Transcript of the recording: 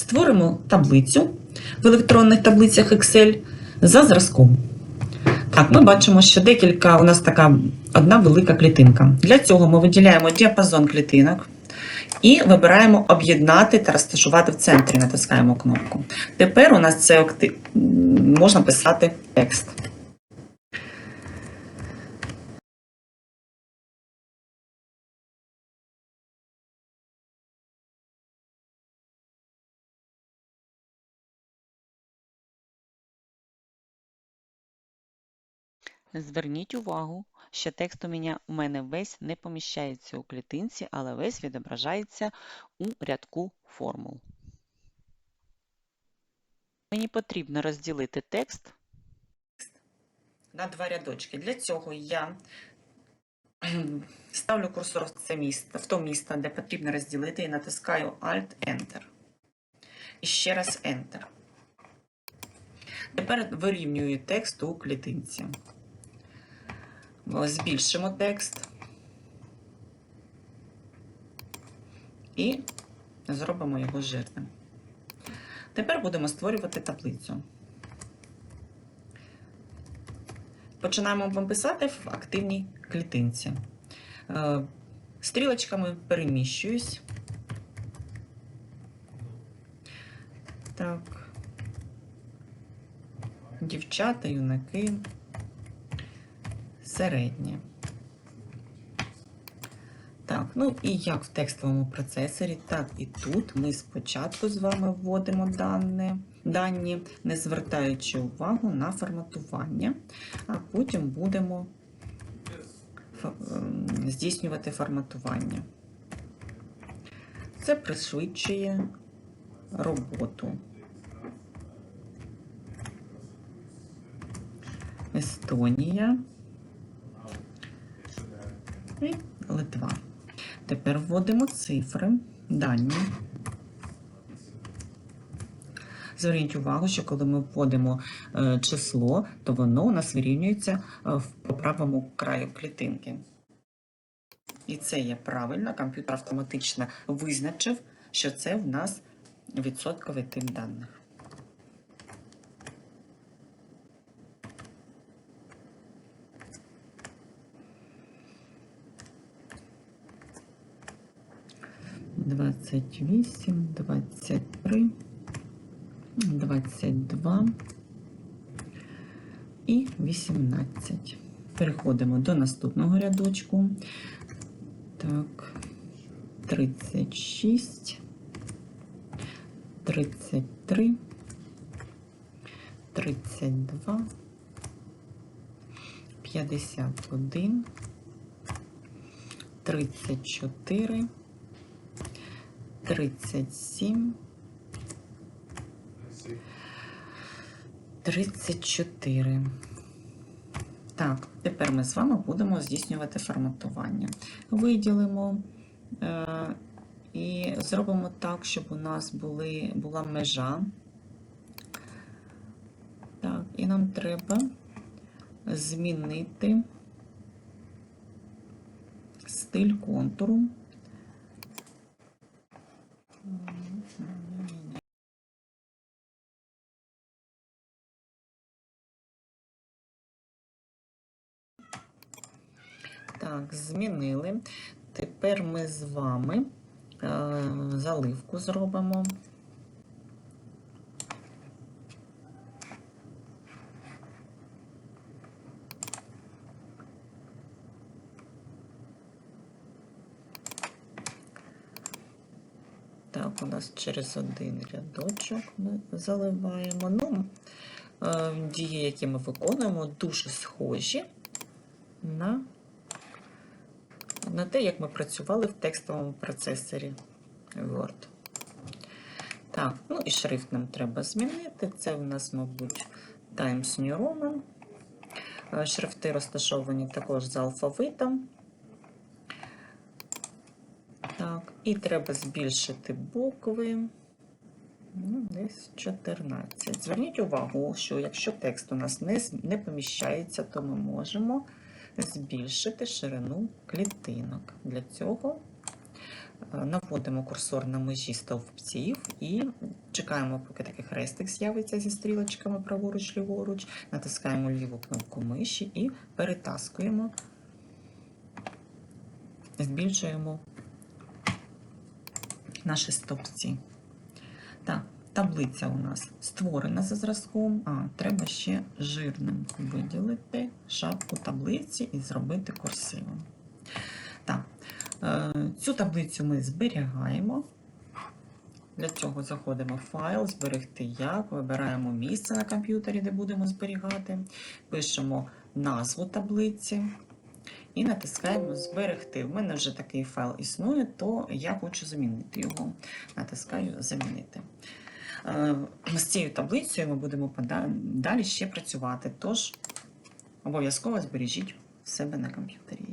Створимо таблицю в електронних таблицях Excel за зразком. Так, ми бачимо, що декілька у нас така одна велика клітинка. Для цього ми виділяємо діапазон клітинок і вибираємо об'єднати та розташувати в центрі. Натискаємо кнопку. Тепер у нас це можна писати текст. Зверніть увагу, що текст у мене, у мене весь не поміщається у клітинці, але весь відображається у рядку формул. Мені потрібно розділити текст на два рядочки. Для цього я ставлю курсор в це місце, в то місце, де потрібно розділити, і натискаю Alt-Enter. І ще раз Enter. Тепер вирівнюю текст у клітинці. Збільшимо текст і зробимо його жирним. Тепер будемо створювати таблицю. Починаємо писати в активній клітинці. Е, Стрілочками переміщуюсь. Так. Дівчата, юнаки. Середнє. Так, ну і як в текстовому процесорі, так і тут ми спочатку з вами вводимо дані, дані, не звертаючи увагу на форматування, а потім будемо ем, здійснювати форматування. Це пришвидшує роботу. Естонія і Литва. Тепер вводимо цифри, дані. Зверніть увагу, що коли ми вводимо е, число, то воно у нас вирівнюється е, в- правому краю клітинки. І це є правильно, комп'ютер автоматично визначив, що це в нас відсотковий тип даних. Двадцять вісім, двадцять три, двадцять два і вісімнадцять. Переходимо до наступного рядочку. Так, 36, 33, 32, 51, 34, 37, 34. Так, тепер ми з вами будемо здійснювати форматування. Виділимо е, і зробимо так, щоб у нас були, була межа. Так, і нам треба змінити стиль контуру. Так, змінили. Тепер ми з вами е, заливку зробимо. Так, у нас через один рядочок ми заливаємо. Ну, е, дії, які ми виконуємо, дуже схожі на на те, як ми працювали в текстовому процесорі Word. Так, ну і шрифт нам треба змінити. Це у нас, мабуть, Times New Roman. Е, Шрифти розташовані також за алфавитом. Так, і треба збільшити букви. Ну, десь 14. Зверніть увагу, що якщо текст у нас не, не поміщається, то ми можемо збільшити ширину клітинок. Для цього Е, Наводимо курсор на межі стовпців і чекаємо, поки такий хрестик з'явиться зі стрілочками праворуч, ліворуч. Натискаємо ліву кнопку миші і перетаскуємо, збільшуємо наші стовпці. Так, таблиця у нас створена за зразком, а треба ще жирним виділити шапку таблиці і зробити курсивом. Так, е, цю таблицю ми зберігаємо. Для цього заходимо в файл, зберегти як, вибираємо місце на комп'ютері, де будемо зберігати, пишемо назву таблиці і натискаємо Зберегти. У мене вже такий файл існує, то я хочу замінити його. Натискаю Замінити. Е, З цією таблицею ми будемо далі ще працювати, тож обов'язково збережіть себе на комп'ютері.